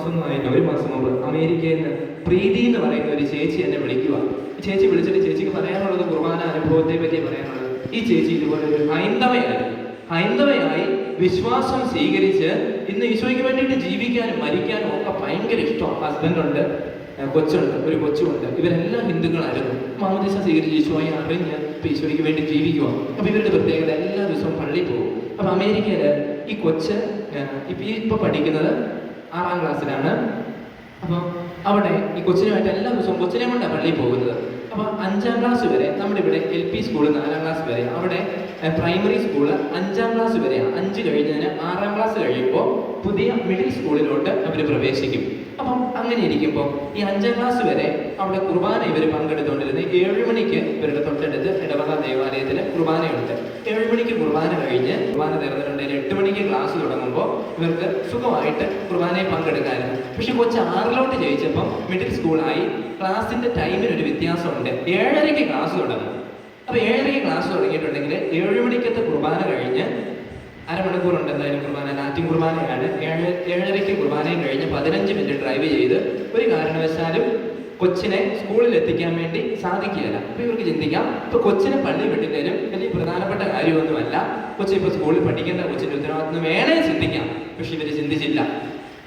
മാസമൊന്നും ആയില്ല ഒരു മാസം മുമ്പ് അമേരിക്കയിൽ നിന്ന് പ്രീതി എന്ന് പറയുന്ന ഒരു ചേച്ചി എന്നെ വിളിക്കുക. ചേച്ചി വിളിച്ചിട്ട് ചേച്ചിക്ക് പറയാനുള്ളത് കുർബാന അനുഭവത്തെ പറ്റി പറയാനുള്ളത് ഈ ചേച്ചി ഇതുപോലെ ഒരു ഹൈന്ദവയായി ഹൈന്ദവയായി വിശ്വാസം സ്വീകരിച്ച് ഇന്ന് ഈശോയ്ക്ക് വേണ്ടിയിട്ട് ജീവിക്കാനും മരിക്കാനും ഒക്കെ ഭയങ്കര ഇഷ്ടം ഹസ്ബൻഡ് ഉണ്ട് കൊച്ചുണ്ട് ഒരു കൊച്ചുണ്ട് ഇവരെല്ലാം ഹിന്ദുക്കളായിരുന്നു. മാമോദിസ സ്വീകരിച്ച് ഈശോയെ അറിഞ്ഞ് ഇപ്പൊ ഈശോയ്ക്ക് വേണ്ടി ജീവിക്കുക അപ്പൊ ഇവരുടെ പ്രത്യേകത എല്ലാ ദിവസവും പള്ളി പോകും. അപ്പൊ അമേരിക്കയിൽ ഈ കൊച്ച് ഇപ്പൊ പഠിക്കുന്നത് ആറാം ക്ലാസ്സിലാണ്. അപ്പൊ അവിടെ ഈ കൊച്ചിനുമായിട്ട് എല്ലാ ദിവസവും കൊച്ചിനെ കൊണ്ടാണ് പള്ളിയിൽ പോകുന്നത്. അപ്പൊ അഞ്ചാം ക്ലാസ് വരെ നമ്മുടെ ഇവിടെ എൽ പി സ്കൂൾ നാലാം ക്ലാസ് വരെ അവിടെ പ്രൈമറി സ്കൂൾ അഞ്ചാം ക്ലാസ് വരെയാണ് അഞ്ച് കഴിഞ്ഞതിന് ആറാം ക്ലാസ് കഴിയുമ്പോൾ പുതിയ മിഡിൽ സ്കൂളിലോട്ട് അവർ പ്രവേശിക്കും. അപ്പം അങ്ങനെ ഇരിക്കുമ്പോൾ ഈ അഞ്ചാം ക്ലാസ് വരെ അവിടെ കുർബാന ഇവർ പങ്കെടുത്തുകൊണ്ടിരുന്നത് ഏഴ് മണിക്ക് ഇവരുടെ തൊട്ടടുത്ത് ഇടവക ദേവാലയത്തിൽ കുർബാനയുണ്ട്. ഏഴ് മണിക്ക് കുർബാന കഴിഞ്ഞ് കുർബാന തീർന്നിട്ടുണ്ടെങ്കിൽ എട്ട് മണിക്ക് ക്ലാസ് തുടങ്ങുമ്പോൾ ഇവർക്ക് സുഖമായിട്ട് കുർബാനയിൽ പങ്കെടുക്കാനും. പക്ഷെ കൊച്ച് ആറിലോട്ട് ജയിച്ചപ്പോൾ മിഡിൽ സ്കൂളായി ക്ലാസ്സിന്റെ ടൈമിന് ഒരു വ്യത്യാസമുണ്ട്. ഏഴരയ്ക്ക് ക്ലാസ് തുടങ്ങും. അപ്പൊ ഏഴരയ്ക്ക് ക്ലാസ് തുടങ്ങിയിട്ടുണ്ടെങ്കിൽ ഏഴ് മണിക്കത്തെ കുർബാന കഴിഞ്ഞ് അരമണിക്കൂറുണ്ട് എന്തായാലും കുർബാന ലാറ്റിൻ കുർബാനയാണ്. ഏഴ് ഏഴരയ്ക്ക് കുർബാനയും കഴിഞ്ഞ് പതിനഞ്ച് മിനിറ്റ് ഡ്രൈവ് ചെയ്ത് ഒരു കാരണവശാലും കൊച്ചിനെ സ്കൂളിൽ എത്തിക്കാൻ വേണ്ടി സാധിക്കുകയില്ല. അപ്പൊ ഇവർക്ക് ചിന്തിക്കാം ഇപ്പൊ കൊച്ചിനെ പള്ളി വിട്ടില്ലേലും വലിയ പ്രധാനപ്പെട്ട കാര്യമൊന്നുമല്ല. കൊച്ചി ഇപ്പൊ സ്കൂളിൽ പഠിക്കേണ്ട കൊച്ചിന്റെ ഉത്തരവാദിത്വം വേണേ ചിന്തിക്കാം. പക്ഷെ ഇവർ ചിന്തിച്ചില്ല.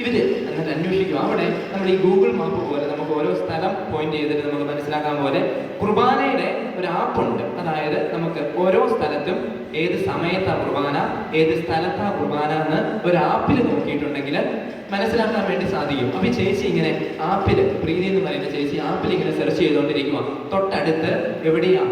ഇവർ എന്നിട്ട് അന്വേഷിക്കും. അവിടെ നമ്മൾ ഈ ഗൂഗിൾ മാപ്പ് പോലെ നമുക്ക് ഓരോ സ്ഥലം പോയിന്റ് ചെയ്തിട്ട് നമുക്ക് മനസ്സിലാക്കാൻ പോലെ കുർബാനയുടെ ഒരു ആപ്പ് ഉണ്ട്. അതായത് നമുക്ക് ഓരോ സ്ഥലത്തും ഏത് സമയത്താ കുർബാന ഏത് സ്ഥലത്താ കുർബാന എന്ന് ഒരു ആപ്പിൽ നോക്കിയിട്ടുണ്ടെങ്കിൽ മനസ്സിലാക്കാൻ വേണ്ടി സാധിക്കും. അപ്പൊ ചേച്ചി ഇങ്ങനെ ആപ്പിൽ പ്രീതി എന്ന് പറയുന്ന ചേച്ചി ആപ്പിൽ ഇങ്ങനെ സെർച്ച് ചെയ്തുകൊണ്ടിരിക്കുക തൊട്ടടുത്ത് എവിടെയാ?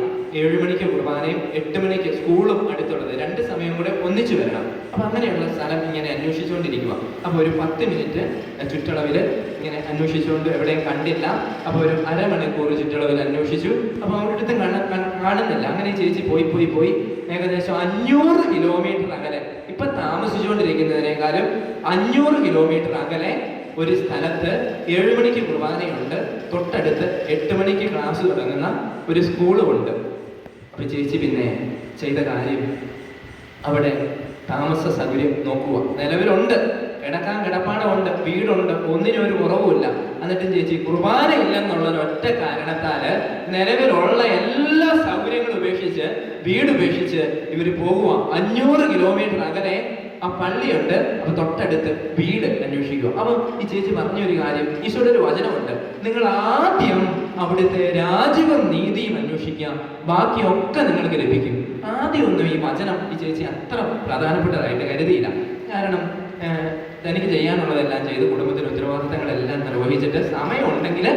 ഏഴ് മണിക്ക് കുർബാനയും എട്ട് മണിക്ക് സ്കൂളും അടുത്തുള്ളത്. രണ്ട് സമയം കൂടെ ഒന്നിച്ചു വരണം. അപ്പൊ അങ്ങനെയുള്ള സ്ഥലം ഇങ്ങനെ അന്വേഷിച്ചുകൊണ്ടിരിക്കുക അപ്പൊ ഒരു പത്ത് മിനിറ്റ് ചുറ്റളവിൽ ഇങ്ങനെ അന്വേഷിച്ചുകൊണ്ട് എവിടെയും കണ്ടില്ല. അപ്പൊ ഒരു അരമണിക്കൂർ ചുറ്റളവിൽ അന്വേഷിച്ചു. അപ്പൊ ഒരിടത്തും കാണ കാണ- കാണുന്നില്ല. അങ്ങനെ ചേച്ചി പോയി പോയി പോയി ഏകദേശം അഞ്ഞൂറ് കിലോമീറ്റർ അകലെ. ഇപ്പൊ താമസിച്ചുകൊണ്ടിരിക്കുന്നതിനേക്കാളും അഞ്ഞൂറ് കിലോമീറ്റർ അകലെ ഒരു സ്ഥലത്ത് ഏഴ് മണിക്ക് കുർബാനയുണ്ട്. തൊട്ടടുത്ത് എട്ട് മണിക്ക് ക്ലാസ് തുടങ്ങുന്ന ഒരു സ്കൂളും ഉണ്ട്. അപ്പൊ ചേച്ചി പിന്നെ ചെയ്ത കാര്യം അവിടെ താമസ സൗകര്യം നോക്കുക. നിലവിലുണ്ട്. കിടക്കാൻ കിടപ്പാടമുണ്ട്. വീടുണ്ട്. ഒന്നിനും ഒരു കുറവുമില്ല. എന്നിട്ടും ചേച്ചി കുർബാന ഇല്ലെന്നുള്ള ഒറ്റ കാരണത്താൽ നിലവിലുള്ള എല്ലാ സൗകര്യങ്ങളും ഉപേക്ഷിച്ച് വീട് ഉപേക്ഷിച്ച് ഇവർ പോകുക അഞ്ഞൂറ് കിലോമീറ്റർ അകലെ ആ പള്ളിയുണ്ട്. അപ്പൊ തൊട്ടടുത്ത് വീട് അന്വേഷിക്കുക. അപ്പൊ ഈ ചേച്ചി പറഞ്ഞൊരു കാര്യം ഈശോയുടെ ഒരു വചനമുണ്ട്. നിങ്ങൾ ആദ്യം അവിടുത്തെ രാജ്യവും നീതിയും അന്വേഷിക്കുക. ബാക്കിയൊക്കെ നിങ്ങൾക്ക് ലഭിക്കും. ആദ്യം ഒന്നും ഈ വചനം ഈ ചേച്ചി അത്ര പ്രധാനപ്പെട്ടതായിട്ട് കരുതിയില്ല. കാരണം തനിക്ക് ചെയ്യാനുള്ളതെല്ലാം ചെയ്ത് കുടുംബത്തിന് ഉത്തരവാദിത്തങ്ങളെല്ലാം നിർവഹിച്ചിട്ട് സമയമുണ്ടെങ്കിൽ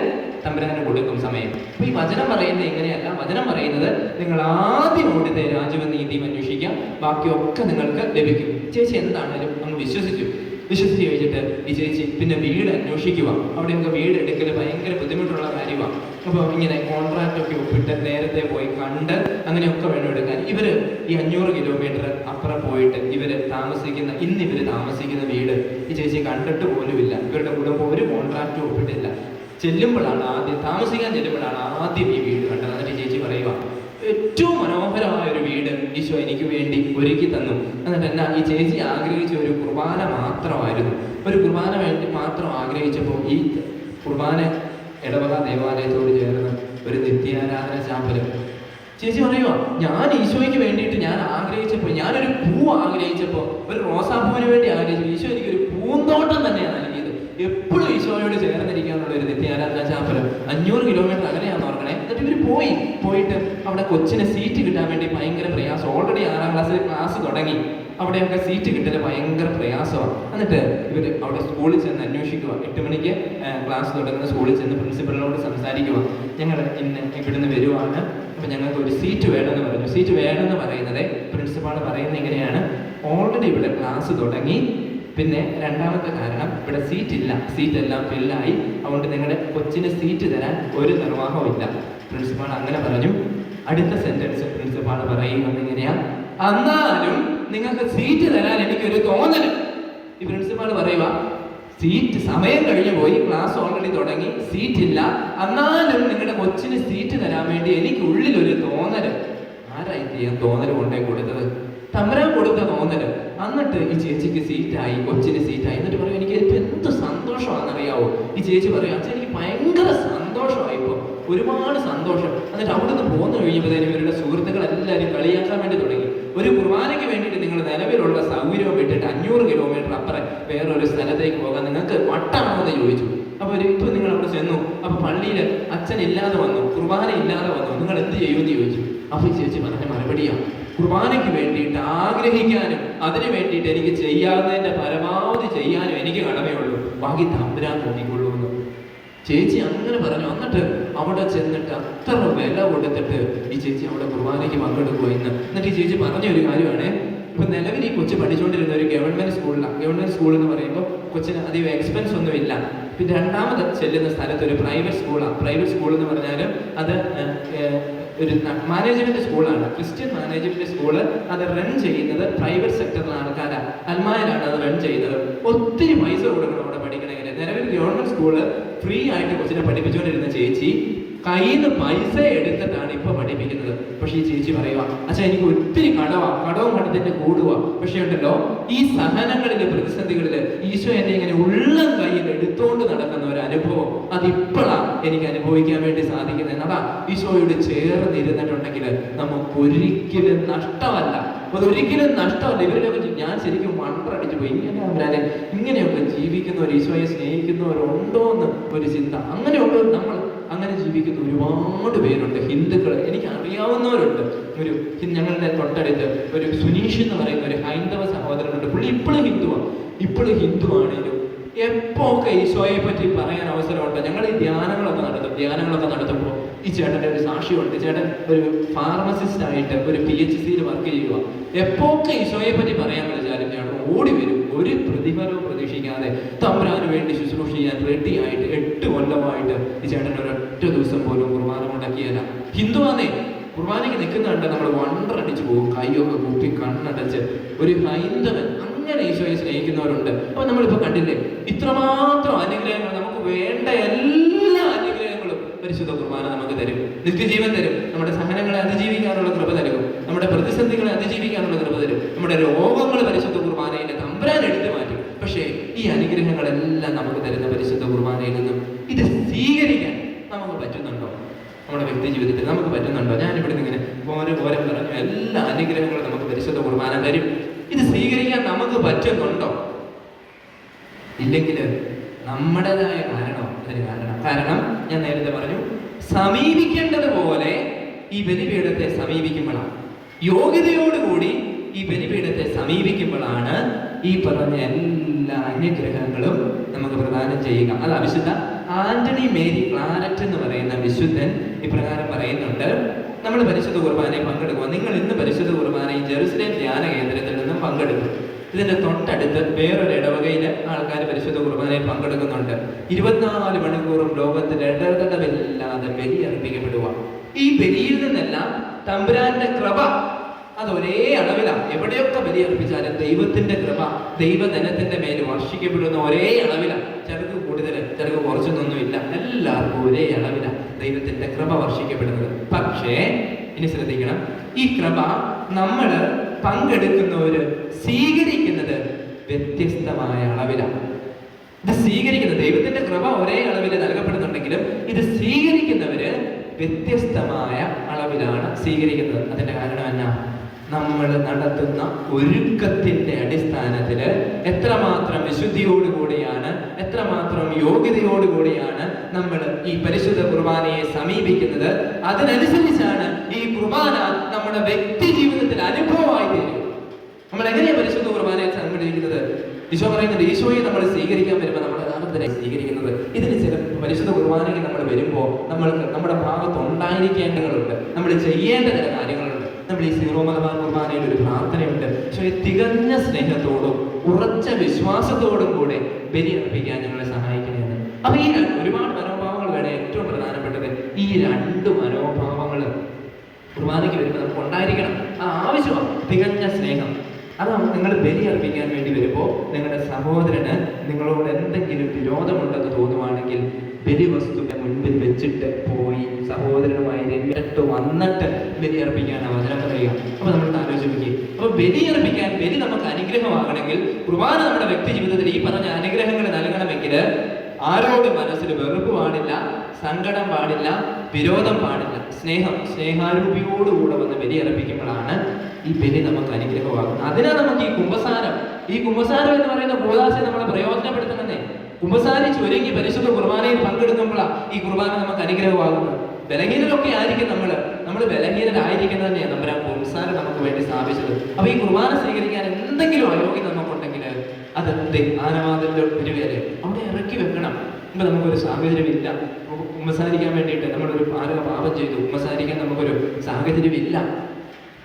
തമ്പുരാന് കൊടുക്കും സമയം. അപ്പൊ ഈ വചനം പറയുന്നത് എങ്ങനെയല്ല വചനം പറയുന്നത് നിങ്ങൾ ആദ്യം ഓടിത്തെ രാജ്യവും നീതിയും അന്വേഷിക്കാം ബാക്കിയൊക്കെ നിങ്ങൾക്ക് ലഭിക്കും. ചേച്ചി എന്താണേലും അങ്ങ് വിശ്വസിച്ചു? വിശ്വസിച്ച് ഈ ചേച്ചി പിന്നെ വീട് അന്വേഷിക്കുക. അവിടെയൊക്കെ വീട് എടുക്കൽ ഭയങ്കര ബുദ്ധിമുട്ടുള്ള കാര്യമാണ് അപ്പോൾ ഇങ്ങനെ കോൺട്രാക്റ്റ് ഒക്കെ ഒപ്പിട്ട് നേരത്തെ പോയി കണ്ട് അങ്ങനെയൊക്കെ വേണം എടുക്കാൻ. ഇവർ ഈ അഞ്ഞൂറ് കിലോമീറ്റർ അപ്പുറം പോയിട്ട് ഇവർ താമസിക്കുന്ന ഇന്ന് ഇവർ താമസിക്കുന്ന വീട് ഈ ചേച്ചി കണ്ടിട്ട് പോലുമില്ല ഇവരുടെ കുടുംബം ഒരു കോൺട്രാക്റ്റും ഒപ്പിട്ടില്ല. ചെല്ലുമ്പോഴാണ് ആദ്യം താമസിക്കാൻ ചെല്ലുമ്പോഴാണ് ആദ്യം ഈ വീട് കണ്ടത്. എന്നിട്ട് ചേച്ചി പറയുക ഏറ്റവും മനോഹരമായ ഒരു വീട് ഈശോ എനിക്ക് വേണ്ടി ഒരുക്കി തന്നു. എന്നിട്ട് എന്നാ ഈ ചേച്ചി ആഗ്രഹിച്ച ഒരു കുർബാന മാത്രമായിരുന്നു. ഒരു കുർബാന വേണ്ടി മാത്രം ആഗ്രഹിച്ചപ്പോൾ ഈ കുർബാന ഇടവക ദേവാലയത്തോട് ചേർന്ന് ഒരു നിത്യാരാധന ചാപ്പൽ ചേച്ചി പറയുക ഞാൻ ഈശോയ്ക്ക് വേണ്ടിയിട്ട് ഞാൻ ആഗ്രഹിച്ചപ്പോൾ ഞാനൊരു പൂ ആഗ്രഹിച്ചപ്പോൾ ഒരു റോസാപ്പൂവിന് വേണ്ടി ആഗ്രഹിച്ചു. ഈശോ എനിക്കൊരു പൂന്തോട്ടം തന്നെയാണ് നൽകിയത്. എപ്പോഴും ഈശോയോട് ചേർന്നിരിക്കാനുള്ള ഒരു നിത്യാരാധന ചാപ്പൽ അഞ്ഞൂറ് കിലോമീറ്റർ ഓർക്കണേ എന്നിട്ട് ഇവർ പോയി. പോയിട്ട് അവിടെ കൊച്ചിന് സീറ്റ് കിട്ടാൻ വേണ്ടി ഭയങ്കര പ്രയാസം. ഓൾറെഡി ആറാം ക്ലാസ്സിൽ ക്ലാസ് തുടങ്ങി. അവിടെയൊക്കെ സീറ്റ് കിട്ടൽ ഭയങ്കര പ്രയാസമാണ് എന്നിട്ട് ഇവർ അവിടെ സ്കൂളിൽ ചെന്ന് അന്വേഷിക്കുക എട്ട് മണിക്ക് ക്ലാസ് തുടങ്ങുന്ന സ്കൂളിൽ ചെന്ന് പ്രിൻസിപ്പലിനോട് സംസാരിക്കുക ഞങ്ങൾ ഇന്ന് ഇവിടുന്ന് വരുവാണ്. അപ്പം ഞങ്ങൾക്ക് ഒരു സീറ്റ് വേണമെന്ന് പറഞ്ഞു. സീറ്റ് വേണമെന്ന് പറയുന്നത് പ്രിൻസിപ്പാൾ പറയുന്നത് ഇങ്ങനെയാണ്. ഓൾറെഡി ഇവിടെ ക്ലാസ് തുടങ്ങി. പിന്നെ രണ്ടാമത്തെ കാരണം ഇവിടെ സീറ്റ് ഇല്ല. സീറ്റ് എല്ലാം ഫില്ലായി അതുകൊണ്ട് നിങ്ങളുടെ കൊച്ചിന് സീറ്റ് തരാൻ ഒരു നിർവാഹവും ഇല്ല. പ്രിൻസിപ്പാൾ അങ്ങനെ പറഞ്ഞു. അടുത്ത സെന്റൻസ് പ്രിൻസിപ്പാൾ പറയുന്നത് എങ്ങനെയാ എന്നാലും നിങ്ങൾക്ക് സീറ്റ് തരാൻ എനിക്കൊരു തോന്നൽ ഈ പ്രിൻസിപ്പാൾ പറയുക സീറ്റ് സമയം കഴിഞ്ഞു പോയി ക്ലാസ് ഓൾറെഡി തുടങ്ങി സീറ്റ് ഇല്ല. എന്നാലും നിങ്ങളുടെ കൊച്ചിന് സീറ്റ് തരാൻ വേണ്ടി എനിക്ക് ഉള്ളിൽ ഒരു തോന്നൽ ആരായി ചെയ്യാൻ തോന്നൽ കൊണ്ടേ കൊടുത്തത്? തമ്പരാൻ കൊടുത്ത തോന്നൽ എന്നിട്ട് ഈ ചേച്ചിക്ക് സീറ്റായി കൊച്ചിന് സീറ്റായി എന്നിട്ട് പറയും എനിക്ക് എന്ത് സന്തോഷമാണെന്നറിയാവോ? ഈ ചേച്ചി പറയും എനിക്ക് ഭയങ്കര ഇപ്പൊ ഒരുപാട് സന്തോഷം. എന്നിട്ട് അവിടുന്ന് പോന്നു കഴിഞ്ഞപ്പോഴത്തേനും ഇവരുടെ സുഹൃത്തുക്കൾ എല്ലാവരും കളിയാക്കാൻ വേണ്ടി തുടങ്ങി. ഒരു കുർബാനയ്ക്ക് വേണ്ടിയിട്ട് നിങ്ങൾ നിലവിലുള്ള സൗകര്യം വിട്ടിട്ട് അഞ്ഞൂറ് കിലോമീറ്റർ അപ്പുറം വേറൊരു സ്ഥലത്തേക്ക് പോകാൻ നിങ്ങൾക്ക് വട്ടാണോ എന്ന് ചോദിച്ചു. അപ്പൊ ഒരു ഇപ്പൊ നിങ്ങൾ അവിടെ ചെന്നു. അപ്പൊ പള്ളിയിൽ അച്ഛൻ ഇല്ലാതെ വന്നു കുർബാന ഇല്ലാതെ വന്നു. നിങ്ങൾ എന്ത് ചെയ്യുമെന്ന് ചോദിച്ചു. അപ്പൊ ചേച്ചി പറഞ്ഞ മറുപടിയാണ് കുർബാനയ്ക്ക് വേണ്ടിയിട്ട് ആഗ്രഹിക്കാനും അതിനു വേണ്ടിയിട്ട് എനിക്ക് ചെയ്യാവുന്നതിന്റെ പരമാവധി ചെയ്യാനും എനിക്ക് കടമയുള്ളൂ. ബാക്കി തമ്പുരാൻ നോക്കിക്കൊള്ളൂ ചേച്ചി അങ്ങനെ പറഞ്ഞു. എന്നിട്ട് അവിടെ ചെന്നിട്ട് അത്ര വില കൊടുത്തിട്ട് ഈ ചേച്ചി അവിടെ കുർബാനയ്ക്ക് പങ്കെടുക്കുക ഇന്ന് എന്നിട്ട് ഈ ചേച്ചി പറഞ്ഞ ഒരു കാര്യമാണ്. ഇപ്പൊ നിലവിൽ ഈ കൊച്ചു പഠിച്ചുകൊണ്ടിരുന്ന ഒരു ഗവൺമെന്റ് സ്കൂളിലാണ് ഗവൺമെന്റ് സ്കൂൾ എന്ന് പറയുമ്പോൾ കൊച്ചിന് അധികം എക്സ്പെൻസ് ഒന്നും ഇല്ല. പിന്നെ രണ്ടാമത് ചെല്ലുന്ന സ്ഥലത്ത് ഒരു പ്രൈവറ്റ് സ്കൂളാണ് പ്രൈവറ്റ് സ്കൂൾ എന്ന് പറഞ്ഞാൽ അത് ഒരു മാനേജ്മെന്റ് സ്കൂളാണ് ക്രിസ്ത്യൻ മാനേജ്മെന്റ് സ്കൂൾ അത് റൺ ചെയ്യുന്നത് പ്രൈവറ്റ് സെക്ടറിലെ ആൾക്കാരാണ് അൽമായിലാണ് അത് റൺ ചെയ്യുന്നത്. ഒത്തിരി പൈസ കൊടുക്കണം അവിടെ പഠിക്കണമെങ്കിൽ. നിലവിൽ ഗവൺമെന്റ് സ്കൂൾ ഫ്രീ ആയിട്ട് കൊച്ചിനെ പഠിപ്പിച്ചുകൊണ്ടിരുന്ന ചേച്ചി കയ്യിൽ നിന്ന് പൈസ എടുത്തിട്ടാണ് ഇപ്പൊ പഠിപ്പിക്കുന്നത്. പക്ഷെ ഈ ചേച്ചി പറയുക അച്ഛാ എനിക്ക് ഒത്തിരി കടവാ കടവും കടത്തിന്റെ കൂടുവാ. പക്ഷെ ഉണ്ടല്ലോ ഈ സഹനങ്ങളിലെ പ്രതിസന്ധികളിൽ ഈശോ എന്നെ ഇങ്ങനെ ഉള്ളം കയ്യിൽ എടുത്തോണ്ട് നടക്കുന്ന ഒരു അനുഭവം അതിപ്പോഴാ എനിക്ക് അനുഭവിക്കാൻ വേണ്ടി സാധിക്കുന്നത്. എന്നതാ ഈശോയോട് ചേർന്നിരുന്നിട്ടുണ്ടെങ്കിൽ നമുക്ക് ഒരിക്കലും നഷ്ടമല്ല. അതൊരിക്കലും നഷ്ടമല്ല. ഇവരുടെ ഒക്കെ ഞാൻ ശരിക്കും മണ്ടടിച്ചു പോയി. ഇങ്ങനെ അവരാലെ ഇങ്ങനെയൊക്കെ ജീവിക്കുന്നവർ ഈശോയെ സ്നേഹിക്കുന്നവരുണ്ടോ എന്ന് ഒരു ചിന്ത. അങ്ങനെയൊക്കെ നമ്മൾ അങ്ങനെ ജീവിക്കുന്ന ഒരുപാട് പേരുണ്ട്. ഹിന്ദുക്കൾ എനിക്ക് അറിയാവുന്നവരുണ്ട്. ഒരു ഞങ്ങളുടെ തൊട്ടടുത്ത് ഒരു സുനീഷ് എന്ന് പറയുന്ന ഒരു ഹൈന്ദവ സഹോദരനുണ്ട്. പുള്ളി ഇപ്പോഴും ഹിന്ദുവാണ് ഇപ്പോഴും ഹിന്ദുവാണേലും എപ്പോ ഒക്കെ ഈശോയെ പറ്റി പറയാൻ അവസരമുണ്ട്? ഞങ്ങൾ ഈ ധ്യാനങ്ങളൊക്കെ നടത്തും. ധ്യാനങ്ങളൊക്കെ നടത്തുമ്പോൾ ഈ ചേട്ടന്റെ ഒരു സാക്ഷിയുണ്ട്. ചേട്ടൻ ഒരു ഫാർമസിസ്റ്റ് ആയിട്ട് ഒരു പി എച്ച് സിയിൽ വർക്ക് ചെയ്യുക എപ്പോ ഒക്കെ ഈശോയെ പറ്റി പറയാൻ വിളിച്ചാലും ചേട്ടൻ ഓടി വരും. ഒരു പ്രതിഫലവും പ്രതീക്ഷിക്കാതെ തമ്പുരാന് വേണ്ടി ശുശ്രൂഷ ചെയ്യാൻ റെഡി ആയിട്ട് എട്ട് കൊല്ലമായിട്ട് ഈ ചേട്ടൻ ഒരൊറ്റ ദിവസം പോലും കുർബാന മുടക്കിയല്ല ഹിന്ദുവാന്നേ കുർബാനയ്ക്ക് നിൽക്കുന്നുണ്ട് നമ്മൾ വണ്ടറടിച്ച് പോകും. കൈയൊക്കെ കൂപ്പി കണ്ണടച്ച് ഒരു ഹൈന്ദവൻ അങ്ങനെ ഈശോയെ സ്നേഹിക്കുന്നവരുണ്ട്. അപ്പൊ നമ്മളിപ്പോ കണ്ടില്ലേ ഇത്രമാത്രം അനുഗ്രഹങ്ങൾ നമുക്ക് വേണ്ട എല്ലാ അനുഗ്രഹങ്ങളും പരിശുദ്ധ കുർബാന നമുക്ക് തരും. നിത്യജീവൻ തരും. നമ്മുടെ സഹനങ്ങളെ അതിജീവിക്കാനുള്ള കൃപ തരും നമ്മുടെ പ്രതിസന്ധികളെ അതിജീവിക്കാനുള്ള കൃപ തരും. നമ്മുടെ രോഗങ്ങൾ പരിശുദ്ധ കുർബാനയിലെ തമ്പുരാൻ എടുത്തു മാറ്റും. പക്ഷേ ഈ അനുഗ്രഹങ്ങളെല്ലാം നമുക്ക് തരുന്ന പരിശുദ്ധ കുർബാനയിൽ നിന്നും ഇത് സ്വീകരിക്കാൻ നമുക്ക് പറ്റുന്നുണ്ടോ? നമ്മുടെ വ്യക്തി ജീവിതത്തിൽ നമുക്ക് പറ്റുന്നുണ്ടോ? ഞാൻ ഇവിടെ ഇങ്ങനെ ഓരോ ഓരോ പറഞ്ഞു എല്ലാ അനുഗ്രഹങ്ങളും നമുക്ക് പരിശുദ്ധ കുർബാന തരും. ഇത് സ്വീകരിക്കാൻ നമുക്ക് പറ്റുന്നുണ്ടോ? ഇല്ലെങ്കിൽ നമ്മുടേതായ കാരണം അതിന് കാരണം. കാരണം ഞാൻ നേരത്തെ പറഞ്ഞു സമീപിക്കേണ്ടതുപോലെ ഈ ബലിപീഠത്തെ സമീപിക്കുമ്പോഴാണ്. യോഗ്യതയോടുകൂടി ഈ ബലിപീഠത്തെ സമീപിക്കുമ്പോഴാണ് ഈ പറഞ്ഞ എല്ലാ അനുഗ്രഹങ്ങളും നമുക്ക് പ്രദാനം ചെയ്യുക. അത് അവിശുദ്ധ ആന്റണി മേരി ക്ലാരറ്റ് എന്ന് പറയുന്ന വിശുദ്ധൻ ഇപ്രകാരം പറയുന്നുണ്ട് നമ്മൾ പരിശുദ്ധ കുർബാനയിൽ പങ്കെടുക്കുക നിങ്ങൾ ഇന്ന് പരിശുദ്ധ കുർബാനയിൽ ജെറുസലേം ധ്യാന കേന്ദ്രത്തിൽ നിന്നും പങ്കെടുക്കും. ഇതിന്റെ തൊട്ടടുത്ത് വേറൊരു ഇടവകയിൽ ആൾക്കാർ പരിശുദ്ധ കുർബാനയിൽ പങ്കെടുക്കുന്നുണ്ട്. ഇരുപത്തിനാല് മണിക്കൂറും ലോകത്തിന്റെ ഇടതടവില്ലാതെ ബലി അർപ്പിക്കപ്പെടുക ഈ ബലിയിൽ നിന്നെല്ലാം തമ്പുരാന്റെ കൃപ അത് ഒരേ അളവിലാണ്. എവിടെയൊക്കെ ബലി അർപ്പിച്ചാലും ദൈവത്തിന്റെ കൃപ ദൈവധനത്തിന്റെ മേൽ വർഷിക്കപ്പെടുന്ന ഒരേ അളവിലാണ്. ചിലർക്ക് കൂടുതൽ ചിലർക്ക് കുറച്ചൊന്നൊന്നുമില്ല. എല്ലാവർക്കും ഒരേ അളവിലാണ് ദൈവത്തിന്റെ കൃപ വർഷിക്കപ്പെടുന്നത്. പക്ഷേ ഇനി ശ്രദ്ധിക്കണം. ഈ കൃപ നമ്മൾ പങ്കെടുക്കുന്നവര് സ്വീകരിക്കുന്നത് വ്യത്യസ്തമായ അളവിലാണ്. ഇത് സ്വീകരിക്കുന്നത് ദൈവത്തിന്റെ കൃപ ഒരേ അളവിൽ നൽകപ്പെടുന്നുണ്ടെങ്കിലും ഇത് സ്വീകരിക്കുന്നവര് വ്യത്യസ്തമായ അളവിലാണ് സ്വീകരിക്കുന്നത്. അതിന്റെ കാരണം എന്നാ? നമ്മൾ നടത്തുന്ന ഒരുക്കത്തിന്റെ അടിസ്ഥാനത്തിൽ എത്രമാത്രം വിശുദ്ധിയോടുകൂടിയാണ് എത്രമാത്രം യോഗ്യതയോടുകൂടിയാണ് നമ്മൾ ഈ പരിശുദ്ധ കുർബാനയെ സമീപിക്കുന്നത്. അതിനനുസരിച്ചാണ് ഈ കുർബാന നമ്മുടെ വ്യക്തി ജീവിതത്തിൽ അനുഭവമായി തീരും നമ്മൾ എങ്ങനെയാണ് പരിശുദ്ധ കുർബാനയെ സംഘടിപ്പിക്കുന്നത്? ഈശോ പറയുന്നുണ്ട് ഈശോയെ നമ്മൾ സ്വീകരിക്കാൻ വരുമ്പോൾ നമ്മൾ യഥാർത്ഥത്തിലായി സ്വീകരിക്കുന്നത്. ഇതിന് ചില പരിശുദ്ധ കുർബാനയ്ക്ക് നമ്മൾ വരുമ്പോൾ നമ്മൾ നമ്മുടെ ഭാഗത്ത് ഉണ്ടായിരിക്കേണ്ടതുണ്ട്. നമ്മൾ ചെയ്യേണ്ട ചില കാര്യങ്ങളുണ്ട് നമ്മൾ ഈ സീറോ മലബാർ കുർബാനയിൽ ഒരു പ്രാർത്ഥനയുണ്ട്. പക്ഷേ തികഞ്ഞ സ്നേഹത്തോടും ഉറച്ച വിശ്വാസത്തോടും കൂടെ ബലി അർപ്പിക്കാൻ ഞങ്ങളെ സഹായിക്കുന്നതാണ് അപ്പൊ ഈ ഒരുപാട് മനോഭാവങ്ങൾ വേണം ഏറ്റവും പ്രധാനപ്പെട്ടത്. ഈ രണ്ട് മനോഭാവങ്ങൾ കുർബാനയ്ക്ക് വരുമ്പോൾ നമുക്ക് ഉണ്ടായിരിക്കണം. അത് ആവശ്യമാണ്. തികഞ്ഞ സ്നേഹം. അതാണ് നിങ്ങൾ ബലി അർപ്പിക്കാൻ വേണ്ടി വരുമ്പോൾ നിങ്ങളുടെ സഹോദരന് നിങ്ങളോട് എന്തെങ്കിലും വിരോധമുണ്ടെന്ന് തോന്നുവാണെങ്കിൽ ബലി വസ്തുവിന്റെ മുൻപിൽ വെച്ചിട്ട് പോയി സഹോദരനുമായി രംഗത്ത് വന്നിട്ട് ബലി അർപ്പിക്കാൻ വചനം പറയുക അപ്പൊ നമ്മൾ ആലോചിച്ച് നോക്കി അപ്പൊ ബലി അർപ്പിക്കാൻ ബലി നമുക്ക് അനുഗ്രഹമാകണമെങ്കിൽ കുർബാന നമ്മുടെ വ്യക്തി ജീവിതത്തിൽ ഈ പറഞ്ഞ അനുഗ്രഹങ്ങൾ നൽകണമെങ്കിൽ ആരോട് മനസ്സിൽ വെറുപ്പ് പാടില്ല സങ്കടം പാടില്ല വിരോധം പാടില്ല. സ്നേഹം സ്നേഹാരൂപിയോടുകൂടെ വന്ന് ബലിയർപ്പിക്കുമ്പോഴാണ് ഈ ബലി നമുക്ക് അനുഗ്രഹമാകും അതിനാ നമുക്ക് ഈ കുംഭസാരം. ഈ കുംഭസാരം എന്ന് പറയുന്ന കൂതാശ നമ്മളെ പ്രയോജനപ്പെടുത്തണമെന്നേ കുംഭസാരിച്ച് ഒരുങ്ങി പരിശുദ്ധ കുർബാനയിൽ പങ്കെടുക്കുമ്പോഴാണ് ഈ കുർബാന നമുക്ക് അനുഗ്രഹമാകുന്നത്. ബലഹീനരൊക്കെ ആയിരിക്കും നമ്മൾ നമ്മൾ ബലഹീനരായിരിക്കുന്നത് തന്നെയാണ് നമ്മുടെ കുംസാരം നമുക്ക് വേണ്ടി സ്ഥാപിച്ചത്. അപ്പൊ ഈ കുർബാന സ്വീകരിക്കാൻ എന്തെങ്കിലും അയോഗ്യത നമുക്കുണ്ടെങ്കിൽ അത് എന്ത് ആനവാദത്തിന്റെ ഒരു അവിടെ ഇറക്കി വെക്കണം. ഇപ്പൊ നമുക്കൊരു സാഹചര്യമില്ല. ഉമ്മസാരിക്കാൻ വേണ്ടിയിട്ട് നമ്മളൊരു പാലക പാപം ചെയ്തു. ഉമ്മസാരിക്കാൻ നമുക്കൊരു സാഹചര്യമില്ല.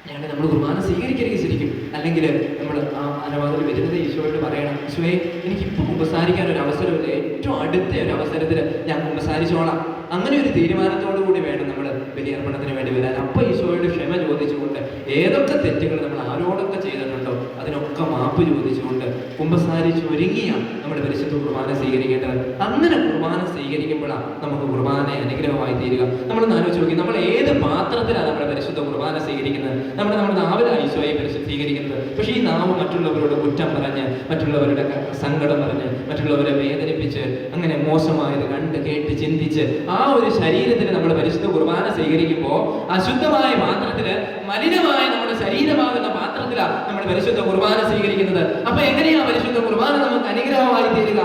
ഞങ്ങൾ നമ്മൾ കുർബാന സ്വീകരിക്കരുത് ശരിക്കും. അല്ലെങ്കിൽ നമ്മൾ ആ അനുവാദത്തിൽ വരുന്നത് ഈശോയോട് പറയണം ഈശോയെ എനിക്കിപ്പോൾ കുമ്പസാരിക്കാൻ ഒരു അവസരമില്ല. ഏറ്റവും അടുത്ത ഒരു അവസരത്തിൽ ഞാൻ കുമ്പസാരിച്ചോളാം അങ്ങനെ ഒരു തീരുമാനത്തോടു കൂടി വേണം നമ്മൾ ബലിയർപ്പണത്തിന് വേണ്ടി വരാൻ. അപ്പോൾ ഈശോയുടെ ക്ഷമ ചോദിച്ചുകൊണ്ട് ഏതൊക്കെ തെറ്റുകൾ നമ്മൾ ആരോടൊക്കെ ചെയ്തിട്ടുണ്ടോ അതിനൊക്കെ മാപ്പ് ചോദിച്ചുകൊണ്ട് കുമ്പസാരി ചൊരുങ്ങിയാണ് നമ്മുടെ പരിശുദ്ധ കുർബാന സ്വീകരിക്കേണ്ടത്. അങ്ങനെ കുർബാന സ്വീകരിക്കുമ്പോഴാണ് നമുക്ക് കുർബാന അനുഗ്രഹമായി തീരുക. നമ്മൾ ആലോചിച്ച് നോക്കി നമ്മൾ ഏത് പാത്രത്തിലാണ് നമ്മുടെ പരിശുദ്ധ കുർബാന സ്വീകരിക്കുന്നത്? നമ്മുടെ നമ്മുടെ നാവിലാണ് ഈശോയെ പരിശുദ്ധീകരിക്കുന്നത് പക്ഷേ ഈ നാവ് മറ്റുള്ളവരോട് കുറ്റം പറഞ്ഞ് മറ്റുള്ളവരുടെ സങ്കടം പറഞ്ഞ് മറ്റുള്ളവരെ വേദനിപ്പിച്ച് അങ്ങനെ മോശമായത് കണ്ട് കേട്ട് ചിന്തിച്ച് ആ ഒരു ശരീരത്തിന് നമ്മൾ പരിശുദ്ധ കുർബാന സ്വീകരിക്കുമ്പോൾ അശുദ്ധമായ പാത്രത്തിൽ മലിനമായ ശരീരമാകുന്ന പാത്രത്തിലാണ് നമ്മൾ പരിശുദ്ധ കുർബാന സ്വീകരിക്കുന്നത്. അപ്പൊ എങ്ങനെയാ പരിശുദ്ധ കുർബാന നമുക്ക് അനുഗ്രഹമായി തീരുക?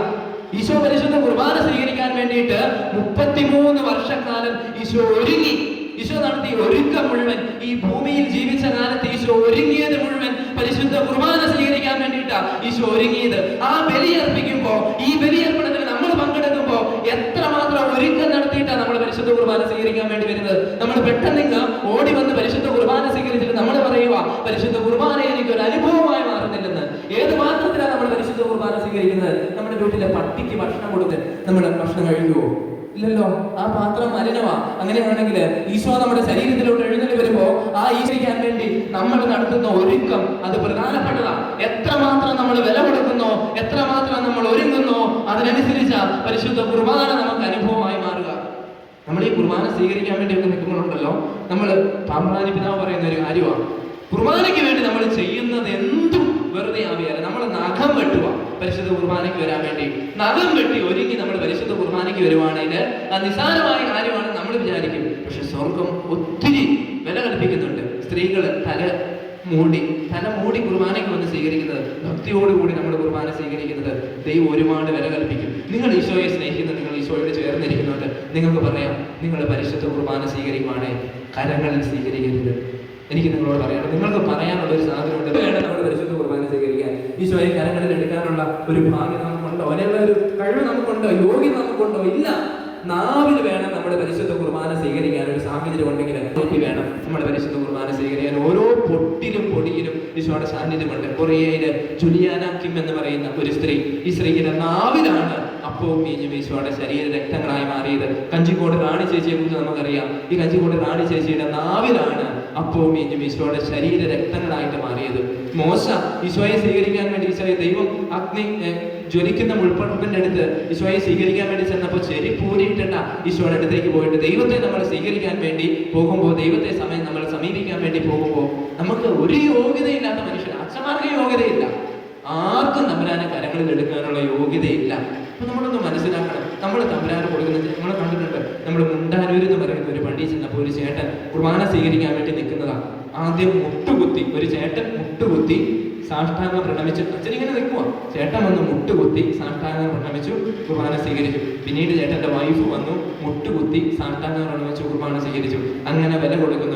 ഈശോ പരിശുദ്ധ കുർബാന സ്വീകരിക്കാൻ വേണ്ടിയിട്ട് മുപ്പത്തിമൂന്ന് വർഷക്കാലം ഈശോ ഒരുങ്ങി. ഈശോ നടത്തിയ ഒരുക്കം മുഴുവൻ ഈ ഭൂമിയിൽ ജീവിച്ച കാലത്ത് ഈശോ ഒരുങ്ങിയത് മുഴുവൻ പരിശുദ്ധ കുർബാന സ്വീകരിക്കാൻ വേണ്ടിയിട്ടാ ഈശോ ഒരുങ്ങിയത്. ആ ബലിയർപ്പിക്കുമ്പോ ഈ ബലിയർപ്പണത്തിൽ നമ്മൾ പരിശുദ്ധ കുർബാന സ്വീകരിക്കാൻ വേണ്ടി വരുന്നത്. നമ്മൾ പെട്ടെന്ന് ഓടി വന്ന് പരിശുദ്ധ കുർബാന സ്വീകരിച്ചിട്ട് നമ്മൾ പറയുക പരിശുദ്ധ കുർബാന എനിക്ക് ഒരു അനുഭവമായി മാറുന്നില്ലെന്ന്. ഏത് പാത്രത്തിലാണ് നമ്മൾ പരിശുദ്ധ കുർബാന സ്വീകരിക്കുന്നത്? നമ്മുടെ വീട്ടിലെ പട്ടിക്ക് ഭക്ഷണം കൊടുത്ത് നമ്മൾ ഭക്ഷണം കഴിക്കുമോ ഇല്ലല്ലോ. ആ പാത്രം മലിനമാ. അങ്ങനെയാണെങ്കിൽ ഈശോ നമ്മുടെ ശരീരത്തിലോട്ട് എഴുന്നേറ്റ് വരുമ്പോ ആ ഈശോയ്ക്കാൻ വേണ്ടി നമ്മൾ നടത്തുന്ന ഒരുക്കം അത് പ്രധാനപ്പെട്ടതാ. എത്രമാത്രം നമ്മൾ വില കൊടുക്കുന്നോ എത്രമാത്രം നമ്മൾ ഒരുങ്ങുന്നോ അതിനനുസരിച്ച പരിശുദ്ധ കുർബാന നമുക്ക് അനുഭവമായി മാറുക. നമ്മൾ ഈ കുർബാന സ്വീകരിക്കാൻ വേണ്ടി ഒക്കെ നിൽക്കുമ്പോഴുണ്ടല്ലോ നമ്മൾ പാമ്പ്രാനി പിതാവ് പറയുന്ന ഒരു കാര്യമാണ്. കുർബാനയ്ക്ക് വേണ്ടി നമ്മൾ ചെയ്യുന്നത് എന്തും വെറുതെ ആവിയല്ല നമ്മൾ നഖം വെട്ടുക പരിശുദ്ധ കുർബാനയ്ക്ക് വരാൻ വേണ്ടി. നഖം വെട്ടി ഒരുങ്ങി നമ്മൾ പരിശുദ്ധ കുർബാനയ്ക്ക് വരുവാണെങ്കിൽ ആ നിസ്സാരമായ കാര്യമാണ് നമ്മൾ വിചാരിക്കും. പക്ഷെ സ്വർഗം ഒത്തിരി വില കൽപ്പിക്കുന്നുണ്ട്. സ്ത്രീകൾ തല മൂടി തന്നെ മൂടി കുർബാനയ്ക്ക് വന്ന് സ്വീകരിക്കുന്നത് ഭക്തിയോടുകൂടി നമ്മൾ കുർബാന സ്വീകരിക്കുന്നത് ദൈവം ഒരുപാട് വില കൽപ്പിക്കും. നിങ്ങൾ ഈശോയെ സ്നേഹിക്കുന്ന നിങ്ങൾ ഈശോയോട് ചേർന്നിരിക്കുന്നുണ്ട് നിങ്ങൾക്ക് പറയാം നിങ്ങൾ പരിശുദ്ധ കുർബാന സ്വീകരിക്കുവാണേ കരങ്ങളിൽ സ്വീകരിക്കരുത്. എനിക്ക് നിങ്ങളോട് പറയണം നിങ്ങൾക്ക് പറയാനുള്ള ഒരു സാധനമുണ്ട് വേണം നമ്മൾ പരിശുദ്ധ കുർബാന സ്വീകരിക്കാൻ. ഈശോയെ കരങ്ങളിൽ എടുക്കാനുള്ള ഒരു ഭാഗ്യം നമുക്കുണ്ടോ? അതിനുള്ള ഒരു കഴിവ് നമുക്കുണ്ടോ? യോഗ്യത നമുക്കുണ്ടോ? ഇല്ല. നാവിൽ വേണം നമ്മുടെ പരിശുദ്ധ കുർബാന സ്വീകരിക്കാൻ. ഒരു സാഹചര്യം ഉണ്ടെങ്കിൽ നോക്കി വേണം നമ്മുടെ പരിശുദ്ധ കുർബാന സ്വീകരിക്കാൻ. ഓരോ പൊട്ടിലും പൊടിയിലും ഈശോയുടെ സാന്നിധ്യമുണ്ട്. കൊറിയയിലെ ജുലിയാന കിം എന്ന് പറയുന്ന ഒരു സ്ത്രീ. ഈ സ്ത്രീയുടെ നാവിലാണ് അപ്പവും മീഞ്ഞും ഈശോയുടെ ശരീര രക്തങ്ങളായി മാറിയത്. കഞ്ചിക്കോട് റാണി ചേച്ചിയെ കുറിച്ച് നമുക്കറിയാം. ഈ കഞ്ചിക്കോട് റാണി ചേച്ചിയുടെ നാവിലാണ് അപ്പവും മീഞ്ഞും ഈശോയുടെ ശരീര രക്തങ്ങളായിട്ട് മാറിയത്. മോശ. ഈശോയെ സ്വീകരിക്കാൻ വേണ്ടി ഈശോയെ ദൈവം അഗ്നി ജ്വലിക്കുന്ന മുൾപ്പടപ്പിന്റെ അടുത്ത് ഈശോയെ സ്വീകരിക്കാൻ വേണ്ടി ചെന്നപ്പോൾ ചെരി പൂരിയിട്ടണ്ട ഈശോയുടെ അടുത്തേക്ക് പോയിട്ട് ദൈവത്തെ നമ്മൾ സ്വീകരിക്കാൻ വേണ്ടി പോകുമ്പോൾ ദൈവത്തെ സമയം നമ്മൾ സമീപിക്കാൻ വേണ്ടി പോകുമ്പോൾ നമുക്ക് ഒരു യോഗ്യതയില്ലാത്ത മനുഷ്യർ അച്ഛന്മാർക്ക് യോഗ്യതയില്ല. ആർക്കും തമ്പുരാനെ കരങ്ങളിൽ എടുക്കാനുള്ള യോഗ്യതയില്ല. അപ്പൊ നമ്മളൊന്ന് മനസ്സിലാക്കണം. നമ്മൾ തമ്പുരാന് കൊടുക്കുന്ന നമ്മൾ കണ്ടിട്ടുണ്ട് നമ്മൾ മുണ്ടാനൂർ എന്ന് പറയുന്ന ഒരു പള്ളി ചെന്നപ്പോൾ ഒരു ചേട്ടൻ കുർബാന സ്വീകരിക്കാൻ വേണ്ടി നിൽക്കുന്നതാണ് ആദ്യം മുട്ടുകുത്തി ഒരു ചേട്ടൻ മുട്ടുകുത്തി സാഷ്ടാംഗം പ്രണമിച്ചു. അച്ഛൻ ഇങ്ങനെ നിൽക്കുക ചേട്ടൻ വന്ന് മുട്ടുകുത്തി സാഷ്ടാംഗം പ്രണമിച്ചു കുർബാന സ്വീകരിച്ചു. പിന്നീട് ചേട്ടന്റെ വൈഫ് വന്നു മുട്ടുകുത്തി സാഷ്ടാംഗം പ്രണമിച്ചു കുർബാന സ്വീകരിച്ചു. അങ്ങനെ വില കൊടുക്കുന്ന.